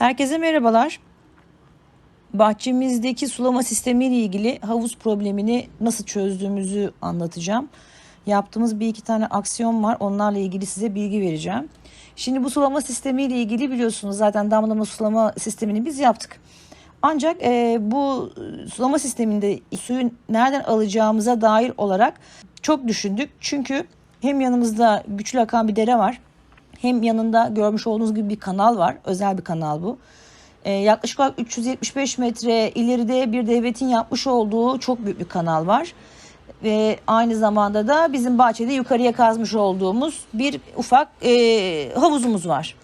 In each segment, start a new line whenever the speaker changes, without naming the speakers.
Herkese merhabalar. Bahçemizdeki sulama sistemi ile ilgili havuz problemini nasıl çözdüğümüzü anlatacağım. Yaptığımız bir iki tane aksiyon var. Onlarla ilgili size bilgi vereceğim. Şimdi bu sulama sistemi ile ilgili biliyorsunuz zaten damlama sulama sistemini biz yaptık. Ancak e, bu sulama sisteminde suyu nereden alacağımıza dair olarak çok düşündük. Çünkü hem yanımızda güçlü akan bir dere var. Hem yanında görmüş olduğunuz gibi bir kanal var. Özel bir kanal bu. Ee, yaklaşık olarak 375 metre ileride bir devletin yapmış olduğu çok büyük bir kanal var. Ve aynı zamanda da bizim bahçede yukarıya kazmış olduğumuz bir ufak e, havuzumuz var.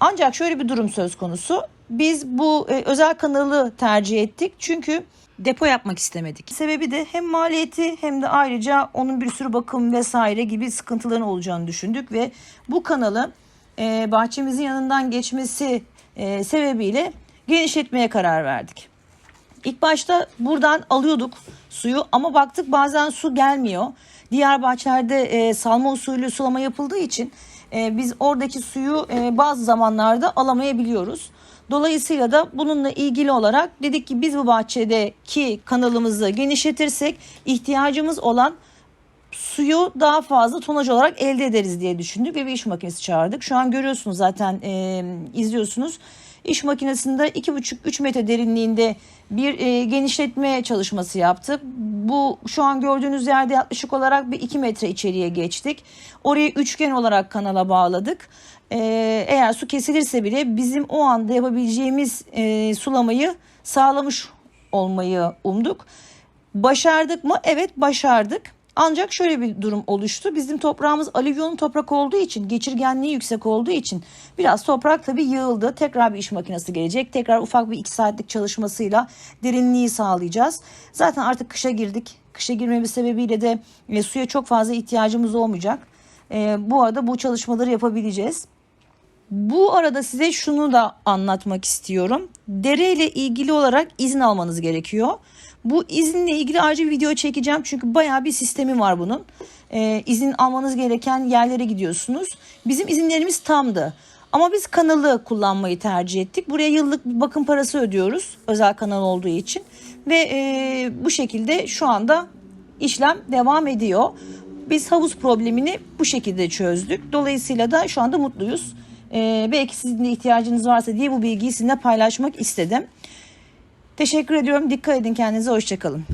Ancak şöyle bir durum söz konusu. Biz bu e, özel kanalı tercih ettik. Çünkü depo yapmak istemedik. Sebebi de hem maliyeti hem de ayrıca onun bir sürü bakım vesaire gibi sıkıntıların olacağını düşündük ve bu kanalı e, bahçemizin yanından geçmesi e, sebebiyle genişletmeye karar verdik. İlk başta buradan alıyorduk suyu ama baktık bazen su gelmiyor. Diğer bahçelerde e, salma usulü sulama yapıldığı için e, biz oradaki suyu e, bazı zamanlarda alamayabiliyoruz. Dolayısıyla da bununla ilgili olarak dedik ki biz bu bahçedeki kanalımızı genişletirsek ihtiyacımız olan suyu daha fazla tonaj olarak elde ederiz diye düşündük ve bir iş makinesi çağırdık. Şu an görüyorsunuz zaten e, izliyorsunuz. İş makinesinde 2,5-3 metre derinliğinde bir e, genişletme çalışması yaptık. Bu şu an gördüğünüz yerde yaklaşık olarak bir 2 metre içeriye geçtik. Orayı üçgen olarak kanala bağladık. E, eğer su kesilirse bile bizim o anda yapabileceğimiz e, sulamayı sağlamış olmayı umduk. Başardık mı? Evet başardık. Ancak şöyle bir durum oluştu. Bizim toprağımız alüvyonlu toprak olduğu için, geçirgenliği yüksek olduğu için biraz toprak tabii yığıldı. Tekrar bir iş makinesi gelecek. Tekrar ufak bir iki saatlik çalışmasıyla derinliği sağlayacağız. Zaten artık kışa girdik. Kışa girmemiz sebebiyle de e, suya çok fazla ihtiyacımız olmayacak. E, bu arada bu çalışmaları yapabileceğiz. Bu arada size şunu da anlatmak istiyorum. Dere ile ilgili olarak izin almanız gerekiyor. Bu izinle ilgili ayrıca bir video çekeceğim çünkü bayağı bir sistemi var bunun. Ee, izin almanız gereken yerlere gidiyorsunuz. Bizim izinlerimiz tamdı. Ama biz kanalı kullanmayı tercih ettik. Buraya yıllık bir bakım parası ödüyoruz. Özel kanal olduğu için. Ve e, bu şekilde şu anda işlem devam ediyor. Biz havuz problemini bu şekilde çözdük. Dolayısıyla da şu anda mutluyuz. Ee, belki sizin de ihtiyacınız varsa diye bu bilgiyi sizinle paylaşmak istedim. Teşekkür ediyorum. Dikkat edin kendinize. Hoşçakalın.